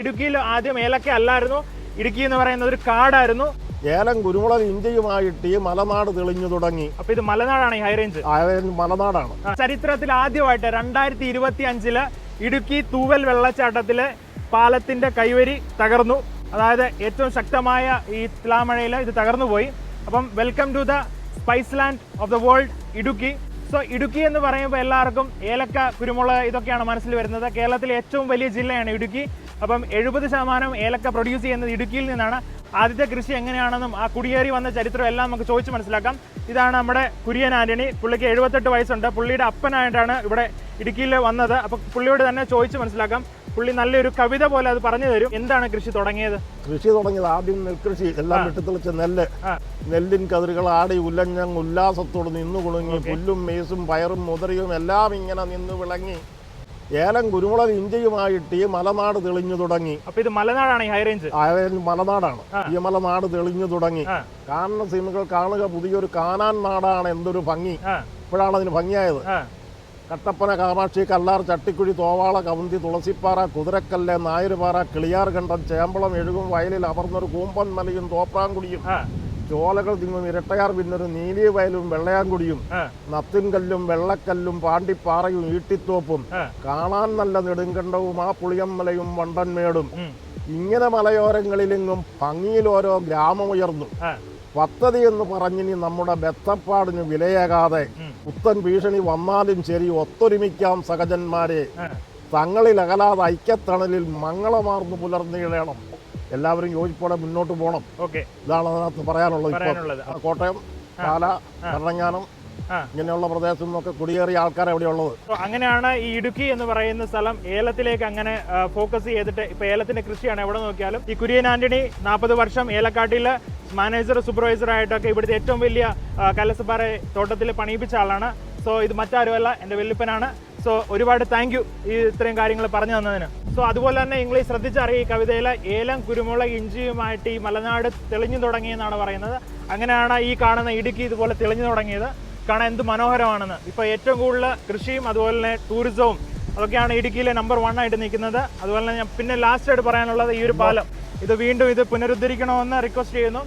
ഇടുക്കിയിൽ ആദ്യം ഏലക്ക അല്ലായിരുന്നു. ഇടുക്കി എന്ന് പറയുന്നത് ഒരു കാടായിരുന്നു. ഏലം കുരുമുളക് ഇഞ്ചിയുമായിട്ട് ഈ മലനാട് തെളിഞ്ഞു തുടങ്ങി. അപ്പൊ ഇത് മലനാടാണ് ഈ ഹൈറേഞ്ച് മലനാടാണ്. ചരിത്രത്തിൽ ആദ്യമായിട്ട് രണ്ടായിരത്തി ഇരുപത്തി അഞ്ചിൽ ഇടുക്കി തൂവൽ വെള്ളച്ചാട്ടത്തിലെ പാലത്തിന്റെ കൈവരി തകർന്നു. അതായത് ഏറ്റവും ശക്തമായ ഈ തുലാമഴയിൽ ഇത് തകർന്നു പോയി. അപ്പം welcome to the spice land of the world Idukki. So Idukki എന്ന് പറയുമ്പോൾ എല്ലാവർക്കും ഏലക്ക കുരുമുളക് ഇതൊക്കെയാണ് മനസ്സിൽ വരുന്നത്. കേരളത്തിലെ ഏറ്റവും വലിയ ജില്ലയാണ് ഇടുക്കി. അപ്പം എഴുപത് ശതമാനം ഏലക്ക പ്രൊഡ്യൂസ് ചെയ്യുന്നത് ഇടുക്കിയിൽ നിന്നാണ്. ആദ്യത്തെ കൃഷി എങ്ങനെയാണെന്നും ആ കുടിയേറി വന്ന ചരിത്രം എല്ലാം നമുക്ക് ചോദിച്ച് മനസ്സിലാക്കാം. ഇതാണ് നമ്മുടെ കുര്യൻ ആന്റണി. പുള്ളിക്ക് എഴുപത്തെട്ട് വയസ്സുണ്ട്. പുള്ളിയുടെ അപ്പനായിട്ടാണ് ഇവിടെ ഇടുക്കിയിൽ വന്നത്. അപ്പൊ പുള്ളിയോട് തന്നെ ചോദിച്ച് മനസ്സിലാക്കാം. പുള്ളി നല്ലൊരു കവിത പോലെ അത് പറഞ്ഞു തരും. എന്താണ് കൃഷി തുടങ്ങിയത്? കൃഷി തുടങ്ങിയത് ആദ്യം നെൽകൃഷി. എല്ലാം വെട്ടിത്തെളിച്ച നെല്ല്. നെല്ലിൻ കതിരുകൾ ആടി ഉല്ലഞ്ഞങ് ഉല്ലാസത്തോട് നിന്നു കുളുങ്ങി പുല്ലും മേസും പയറും മുതറിയും എല്ലാം ഇങ്ങനെ നിന്ന് വിളങ്ങി ഏലം കുരുമുളക് ഇഞ്ചിയുമായിട്ട് ഈ മലനാട് തെളിഞ്ഞു തുടങ്ങി. അപ്പൊ ഇത് മലനാടാണ് ഈ ഹൈറേഞ്ച് ഹൈറേഞ്ച് മലനാടാണ്. ഈ മലനാട് തെളിഞ്ഞു തുടങ്ങി. കാണുന്ന സിനിമകൾ കാണുക പുതിയൊരു കാണാൻ നാടാണ് എന്തൊരു ഭംഗി. ഇപ്പോഴാണ് അതിന് ഭംഗിയായത്. കട്ടപ്പന കാമാക്ഷി കല്ലാർ ചട്ടിക്കുഴി തോവാള കവുന്തി തുളസിപ്പാറ കുതിരക്കല്ല് നായരുപാറ കിളിയാർകണ്ടം ചേമ്പളം എഴുകും വയലിൽ അമർന്നൊരു കൂമ്പൻ മലയും തോപ്രാങ്കുടിയും ചോലകൾ തിങ്ങും ഇരട്ടയാർ പിന്നൊരു നീലിയ വയലും വെള്ളയാങ്കുടിയും നത്തിൻകല്ലും വെള്ളക്കല്ലും പാണ്ടിപ്പാറയും ഈട്ടിത്തോപ്പും. കാണാൻ നല്ല നെടുങ്കണ്ടവും ആ പുളിയമ്മലയും വണ്ടൻമേടും. ഇങ്ങനെ മലയോരങ്ങളിലെങ്ങും ഭംഗിയിൽ ഓരോ ഗ്രാമമുയർന്നു പദ്ധതി എന്ന് പറഞ്ഞിനി നമ്മുടെ ബെത്തപ്പാടിന് വിലയേകാതെ. പുത്തൻ ഭീഷണി വന്നാലും ശരി ഒത്തൊരുമിക്കാം സഹജന്മാരെ. തങ്ങളിൽ അകലാതെ ഐക്യത്തണലിൽ മംഗളമാർന്നു പുലർന്നിടണം. എല്ലാവരും യോജിപ്പോടെ മുന്നോട്ട് പോകണം. ഓക്കെ. ഇതാണ് അതിനകത്ത് പറയാനുള്ളത് ഇപ്പോൾ. കോട്ടയം പാല ഭരണങ്ങാനം ഇങ്ങനെയുള്ള പ്രദേശത്തു നിന്നൊക്കെ കുടിയേറിയ ആൾക്കാരെ അവിടെ ഉള്ളത്. അങ്ങനെയാണ് ഈ ഇടുക്കി എന്ന് പറയുന്ന സ്ഥലം ഏലത്തിലേക്ക് അങ്ങനെ ഫോക്കസ് ചെയ്തിട്ട് ഇപ്പൊ ഏലത്തിന്റെ കൃഷിയാണ് എവിടെ നോക്കിയാലും. ഈ കുര്യൻ ആന്റണി നാൽപ്പത് വർഷം ഏലക്കാട്ടിൽ മാനേജർ സൂപ്പർവൈസർ ആയിട്ടൊക്കെ ഇവിടുത്തെ ഏറ്റവും വലിയ കലസപ്പാറ തോട്ടത്തിൽ പണിയിപ്പിച്ച ആളാണ്. സോ ഇത് മറ്റാരുമല്ല എന്റെ വെല്ലുപ്പനാണ് സോ ഒരുപാട് താങ്ക് യു ഈ ഇത്രയും കാര്യങ്ങൾ പറഞ്ഞു തന്നതിന്. സോ അതുപോലെ തന്നെ ഇംഗ്ലീഷ് ശ്രദ്ധിച്ചറിയ ഈ കവിതയിലെ ഏലം കുരുമുളക് ഇഞ്ചിയുമായിട്ട് ഈ മലനാട് തെളിഞ്ഞു തുടങ്ങിയെന്നാണ് പറയുന്നത്. അങ്ങനെയാണ് ഈ കാണുന്ന ഇടുക്കി ഇതുപോലെ തെളിഞ്ഞു തുടങ്ങിയത്. കാണാൻ എന്ത് മനോഹരമാണെന്ന്. ഇപ്പോൾ ഏറ്റവും കൂടുതൽ കൃഷിയും അതുപോലെ തന്നെ ടൂറിസവും അതൊക്കെയാണ് ഇടുക്കിയിലെ നമ്പർ വൺ ആയിട്ട് നിൽക്കുന്നത്. അതുപോലെ തന്നെ പിന്നെ ലാസ്റ്റ് ആയിട്ട് പറയാനുള്ളത് ഈ ഒരു പാലം. ഇത് വീണ്ടും ഇത് പുനരുദ്ധരിക്കണമെന്ന് റിക്വസ്റ്റ് ചെയ്യുന്നു.